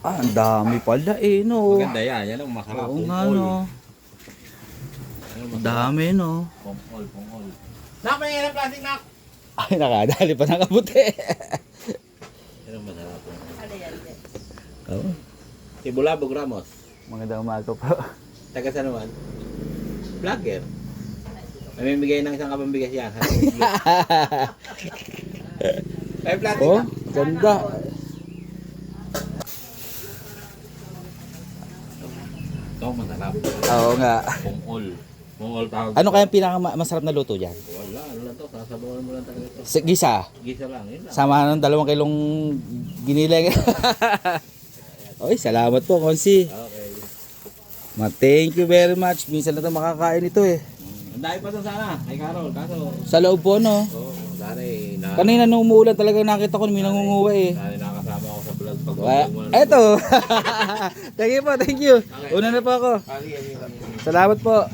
Ah, ang dami pala eh, no. Maganda yan. Yan ang masarap. Oo nga, no. Ang dami, no. Pong all, pong all. Nak, may ng plastic, nak! Ay, nakadali pa nakabuti. Yan ang masarap. Ano yan? oh, Si Bulabog Ramos. magandang umaga po. Taga sa naman? Vlogger. Namimigay ng isang kapambigas yan. Ay, plastic oh, na. ganda. Ito, masarap. Oo nga. Pong all tawag. Ano kaya ang pinakamasarap na luto dyan? Wala, ano lang to. Sasabawan mo lang talaga ito. Sa- Gisa. Gisa lang, yun lang. Sama ng dalawang kilong giniling. Oy, salamat po, Konsi. Okay. Ma, thank you very much. Minsan na ito makakain ito eh. Ang dahil pa to sana, kay Carol. Kaso, Sa loob po, no? oo, dali na. Kanina nung umuulan talaga nakita ko may nangunguha eh. Dali nakasama ako sa vlog pag Wa-. Eto. thank you po, thank you. Una na po ako. Salamat po.